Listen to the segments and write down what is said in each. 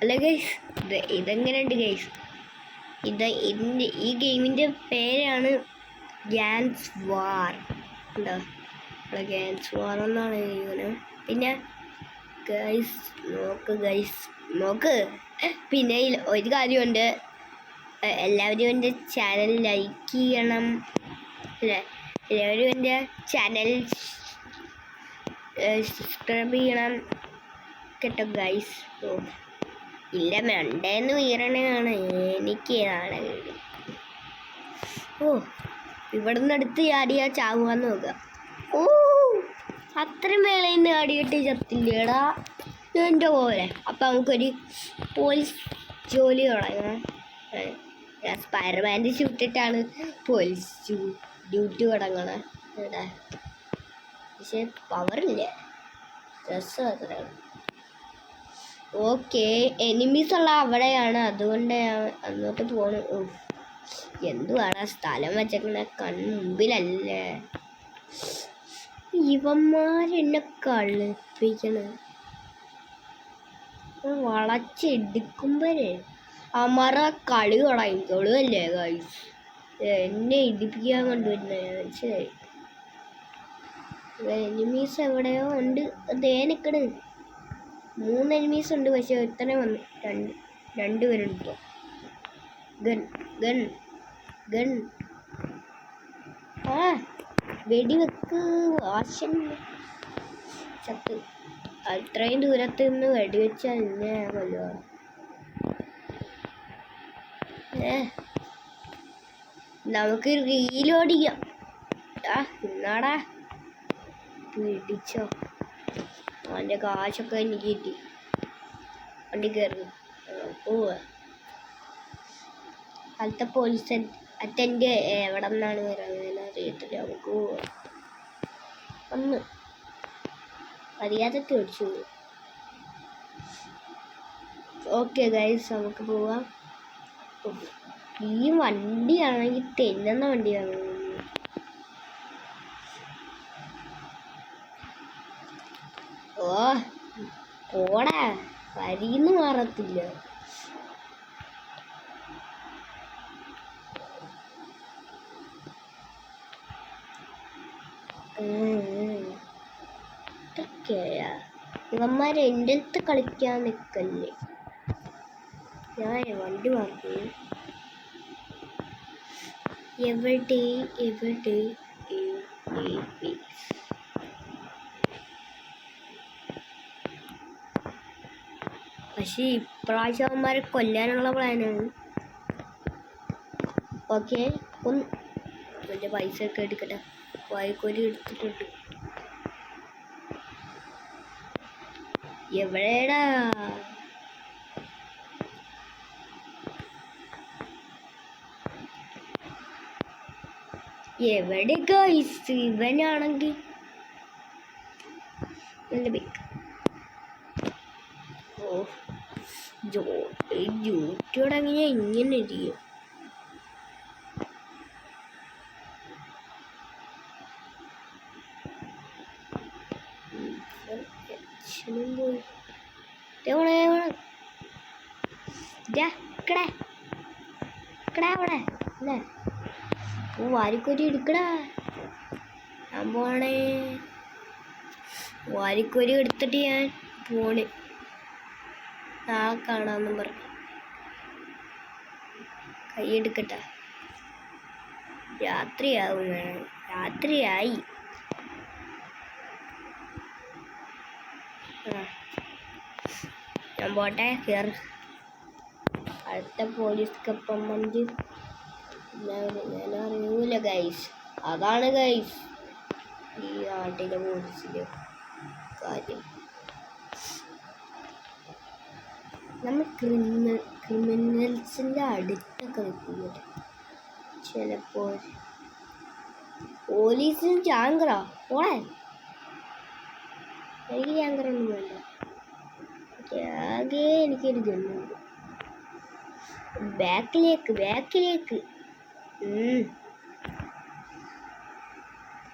അല്ല ഗൈസ് ഇത് ഇതെങ്ങനെയുണ്ട് ഗൈസ് ഇത് ഇതിന്റെ ഈ ഗെയിമിന്റെ പേരാണ് ഗ്യാൻസ് വാർ ഉണ്ടോ ഇവിടെ ഗ്യാൻസ് വാർ എന്നാണ് ഇങ്ങനെ. പിന്നെ ഗൈസ് നോക്ക് ഗൈസ് നോക്ക്. പിന്നെ ഒരു കാര്യമുണ്ട്. എല്ലാവരും എന്റെ ചാനൽ ലൈക്ക് ചെയ്യണം. അല്ലേ എല്ലാവരും എന്റെ ചാനൽ സബ്സ്ക്രൈബ് ചെയ്യണം. കേട്ടോ ഗൈസ് ഓ ഇല്ല മണ്ടേന്ന് വീരണയാണ് എനിക്ക് ആണ് ഓ ഇവിടുന്ന് അടുത്ത് ചാടിയാ ചാവുകാന്ന് നോക്കുക. ഓ അത്രയും വേളയിൽ നിന്ന് ചാടിയിട്ട് ചത്തില്ലേടാ. എന്റെ പോലെ അപ്പം നമുക്കൊരു പോലീസ് ജോലി തുടങ്ങാം. സ്പൈഡർമാന്റെ ചുട്ടിട്ടാണ് പോലീസ് ഡ്യൂട്ടി തുടങ്ങണേ. പക്ഷെ പവറില്ല രസം അത്രയാണ് ഓക്കെ. എനിമീസ് ഉള്ള അവിടെയാണ്. അതുകൊണ്ട് അങ്ങോട്ട് പോണു. എന്തുവാടാ സ്ഥലം വെച്ചേക്കണേ? കൺമുമ്പിലല്ലേ? ഇവന്മാരെന്നെ കളിപ്പിക്കണ. വളച്ചെടുക്കുമ്പോഴേ അമറ കളി തുടങ്ങിക്കോളൂ അല്ലേ എന്നെ ഇടിപ്പിക്കാൻ കൊണ്ടുവരുന്ന മനസ്സിലായി? എനിമീസ് എവിടെയോ ഉണ്ട്. അതേ നിക്കണ്. മൂന്ന് എനിമീസ് ഉണ്ട്. പക്ഷെ ഒരുത്തനെ വന്നു രണ്ട് രണ്ട് പേരുണ്ട്. Gun gun gun. ആ വെടിവെക്ക്. വാശൻ ചത്ത്. അത്രയും ദൂരത്ത് നിന്ന് വെടിവെച്ചാൽ എന്നെ കൊല്ലുക ഏ നമുക്ക് റീലോടിക്കാം ആ എന്നാടാ പിടിച്ചോ. അവന്റെ കാശൊക്കെ എനിക്ക് കിട്ടി. വണ്ടി കയറി പോവാ. അടുത്ത പോലീസ് അറ്റൻഡ് എവിടെ നിന്നാണ് വരുന്നത് അറിയത്തില്ല. നമുക്ക് പോവാ. ഒന്ന് മര്യാദയ്ക്ക് ഓടിച്ചു ഓക്കെ ഗൈസ് നമുക്ക് പോവാം. ഈ വണ്ടിയാണെങ്കിൽ തെന്നുന്ന വണ്ടിയാണ് ഓ പോടാ വരിന്ന് മാറത്തില്ല. ഇതൊക്കെയാ? എന്റെ അടുത്ത് കളിക്കാൻ നിൽക്കല്ലേ ഞാൻ വണ്ടി പറഞ്ഞു എവിടെ? എവിടെ? പക്ഷേ ഇപ്രാവശ്യം അവന്മാരെ കൊല്ലാനുള്ള പ്ലാനാണ് ഓക്കെ ഒന്ന് വലിയ പൈസ ഒക്കെ എടുക്കട്ടെ. വായിക്കോലി എടുത്തിട്ടുണ്ട്. എവിടെടാ എവിടെ ഇവനാണെങ്കിൽ നല്ല ബൈക്ക് ഓ. ജോ ഈ ഡ്യൂട്ടി തുടങ്ങിയ ഇങ്ങനെ ഇരിക്കും. അച്ഛനും? ഓ വാരിക്കോരി എടുക്കടാ. ഞാൻ പോണേ. വാരിക്കോരി എടുത്തിട്ട് ഞാൻ പോണ്. നാളെ കാണാമെന്നും പറഞ്ഞു. കൈ എടുക്കട്ടെ രാത്രിയാവും രാത്രിയായി. ആ. ഞാൻ പോട്ടെ കയറി അടുത്ത പോലീസ് വണ്ടി ഞാൻ അറിയൂല ഗൈസ് അതാണ് ഗൈസ് ഈ നാട്ടിലെ പോലീസിന്റെ കാര്യം. നമ്മൾ ക്രിമിനൽ ക്രിമിനൽസിന്റെ അടുത്തൊക്കെ വെക്കുന്നത്. ചിലപ്പോൾ പോലീസിന് ചാങ്കറ പോളെ എനിക്ക് ചാങ്കറ ഒന്നും വേണ്ട. ആകെ എനിക്കൊരു ഗണ്ണുണ്ട് ബാക്കിലേക്ക് ബാക്കിലേക്ക്.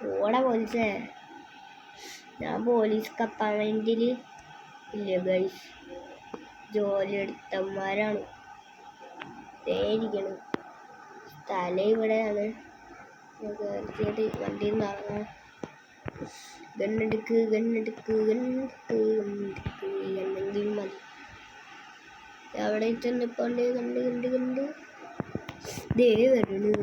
പോടാ പോലീസേ ഞാൻ പോലീസ് കപ്പാർട്ട്മെന്റിൽ ഇല്ല ഗൈസ് ജോലി എടുത്തന്മാരാണ് ഇരിക്കണം സ്ഥലം ഇവിടെയാണ് കയറിയിട്ട് വണ്ടിയിൽ നിന്ന് എടുക്ക് ഗണ്ണെടുക്ക് ഗണ്ണെടുക്ക് ഗണ്ണെടുക്ക് ഗണ്ണെടുക്ക്. ഗണ്ണെങ്കിലും മതി. അവിടെ ചെന്നപ്പോണ്ട് കണ്ട് കണ്ട് കണ്ട്. ദേ വരുന്നു.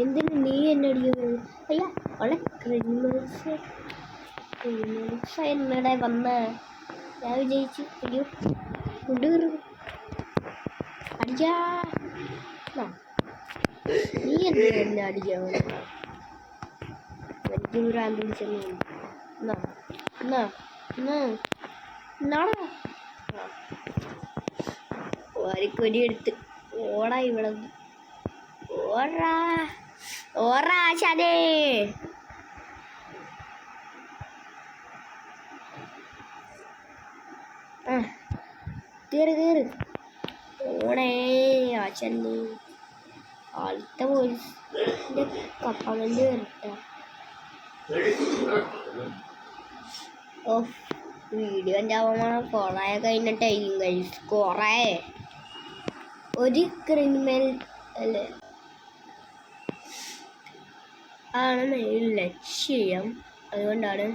എന്തിനു നീ എന്നെ അടിക്കുന്നത് അല്ല അവളെ ക്രിമിനൽസ് എന്നടെ വന്ന് ഞാൻ വിജയിച്ചു അയ്യോ കൊണ്ടുവരും അടിക്കാ ആ. നീ എന്നെ അടിക്കാൻ എടുത്ത് ഓടാ ഇവിടെ. ഓടാ. ഓടാ ചതേ ആ കേറ് കേറ്. ഓടേ ആച്ചല്ലേ ആളത്തെ പോലീസിന്റെ കപ്പമന്റ് വരട്ടെ. വീഡിയോ എന്റെ അവന്മാർ കുറേ കഴിഞ്ഞിട്ടായിരിക്കും കഴിച്ച് കൊറേ. ഒരു ക്രിമിനൽ അല്ലേ? ആണ് മെയിൻ ലക്ഷ്യം. അതുകൊണ്ടാണ്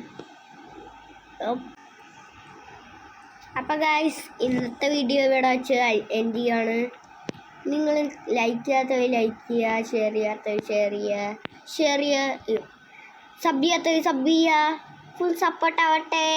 അപ്പം ഗായ്സ് ഇന്നത്തെ വീഡിയോ ഇവിടെ വെച്ച് എൻഡ് ചെയ്യാണ്. നിങ്ങൾ ലൈക്ക് ചെയ്യാത്തവർ ലൈക്ക് ചെയ്യുക ഷെയർ ചെയ്യാത്തവർ ഷെയർ ചെയ്യുക ഷെയർ ചെയ്യുക സബ് ചെയ്യാത്തവർ സബ് ചെയ്യുക ഫുൾ സപ്പോർട്ട് ആവട്ടെ.